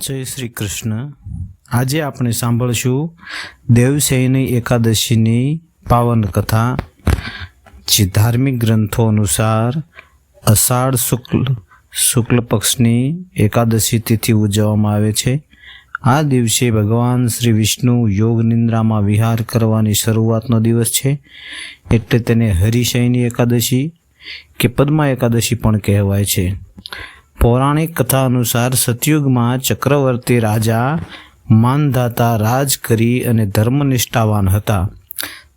જય શ્રી કૃષ્ણ. આજે આપણે સાંભળશું દેવશયની એકાદશીની પાવન કથા, જે ધાર્મિક ગ્રંથો અનુસાર અષાઢ શુક્લ શુક્લ પક્ષની એકાદશી તિથિ ઉજવવામાં આવે છે. આ દિવસે ભગવાન શ્રી વિષ્ણુ યોગ નિંદ્રામાં વિહાર કરવાની શરૂઆતનો દિવસ છે. એટલે તેને હરિશયની એકાદશી કે પદ્મા એકાદશી પણ કહેવાય છે. પૌરાણિક કથા અનુસાર સતયુગમાં ચક્રવર્તી રાજા માનધાતા રાજ કરી અને ધર્મનિષ્ઠાવાન હતા.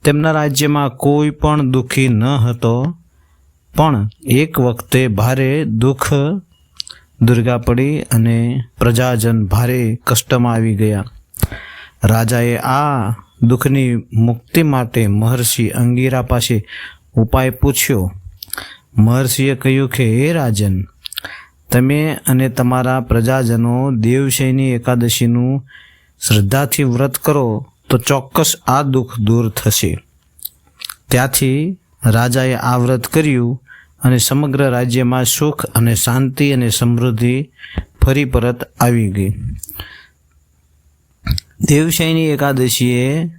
તેમના રાજ્યમાં કોઈ પણ દુઃખી ન હતો, પણ એક વખતે ભારે દુઃખ દુર્ગા પડી અને પ્રજાજન ભારે કષ્ટમાં આવી ગયા. રાજાએ આ દુઃખની મુક્તિ માટે મહર્ષિ અંગીરા પાસે ઉપાય પૂછ્યો. મહર્ષિએ કહ્યું કે, હે રાજન તમે અને તમારા પ્રજાજનો દેવશયની એકાદશીનું શ્રદ્ધાથી વ્રત કરો, તો ચોક્કસ આ દુઃખ દૂર થશે. ત્યાંથી રાજાએ આ વ્રત કર્યું અને સમગ્ર રાજ્યમાં સુખ અને શાંતિ અને સમૃદ્ધિ ફરી પરત આવી ગઈ. દેવશયની એકાદશીએ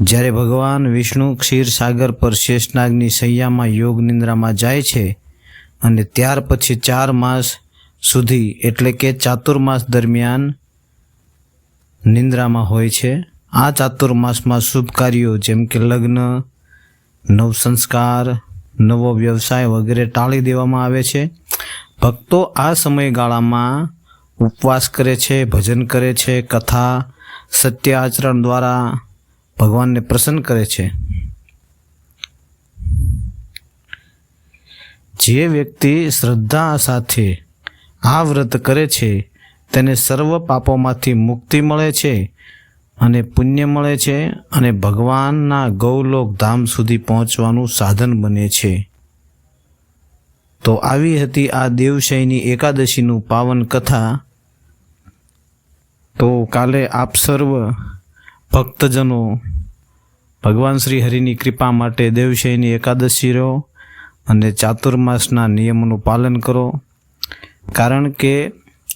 જ્યારે ભગવાન વિષ્ણુ ક્ષીરસાગર પર શેષનાગની સૈયામાં યોગ નિંદ્રામાં જાય છે અને ત્યાર પછી ચાર માસ સુધી, એટલે કે ચાતુર્માસ દરમિયાન નિંદ્રામાં હોય છે. આ ચાતુર્માસમાં શુભ કાર્યો જેમ કે લગ્ન, નવ સંસ્કાર, નવો વ્યવસાય વગેરે ટાળી દેવામાં આવે છે. ભક્તો આ સમયગાળામાં ઉપવાસ કરે છે, ભજન કરે છે, કથા સત્ય આચરણ દ્વારા ભગવાનને પ્રસન્ન કરે છે. જે વ્યક્તિ શ્રદ્ધા સાથે આ વ્રત કરે છે, તેને સર્વ પાપોમાંથી મુક્તિ મળે છે અને પુણ્ય મળે છે અને ભગવાનના ગૌલોક ધામ સુધી પહોંચવાનું સાધન બને છે. તો આવી હતી આ દેવશયની એકાદશીનું પાવન કથા. તો કાલે આપ સર્વ ભક્તજનો ભગવાન શ્રી હરિની કૃપા માટે દેવશયની એકાદશી રહો અને ચાતુર્માસના નિયમોનું પાલન કરો. કારણ કે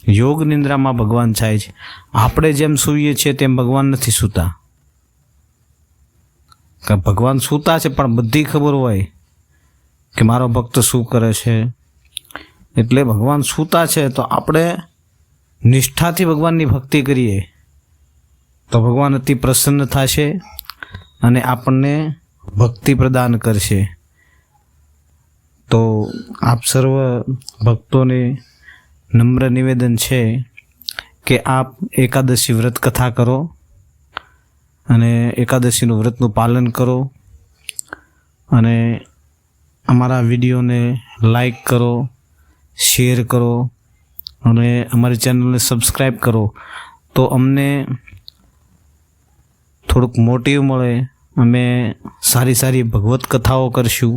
યોગ નિંદ્રામાં ભગવાન થાય છે. આપણે જેમ સૂઈએ છીએ તેમ ભગવાન નથી સૂતા. ભગવાન સૂતા છે પણ બધી ખબર હોય કે મારો ભક્ત શું કરે છે. એટલે ભગવાન સૂતા છે તો આપણે નિષ્ઠાથી ભગવાનની ભક્તિ કરીએ. તો ભગવાન અતિ પ્રસન્ન થશે અને આપણને ભક્તિ પ્રદાન કરશે. તો આપ સર્વ ભક્તોને નમ્ર નિવેદન છે કે આપ એકાદશી વ્રત કથા કરો અને એકાદશીનું વ્રતનું પાલન કરો અને અમારા વિડીયોને લાઈક કરો, શેર કરો અને અમારી ચેનલને સબસ્ક્રાઈબ કરો. તો અમને થોડુંક મોટિવ મળે. અમે સારી સારી ભગવત કથાઓ કરશું.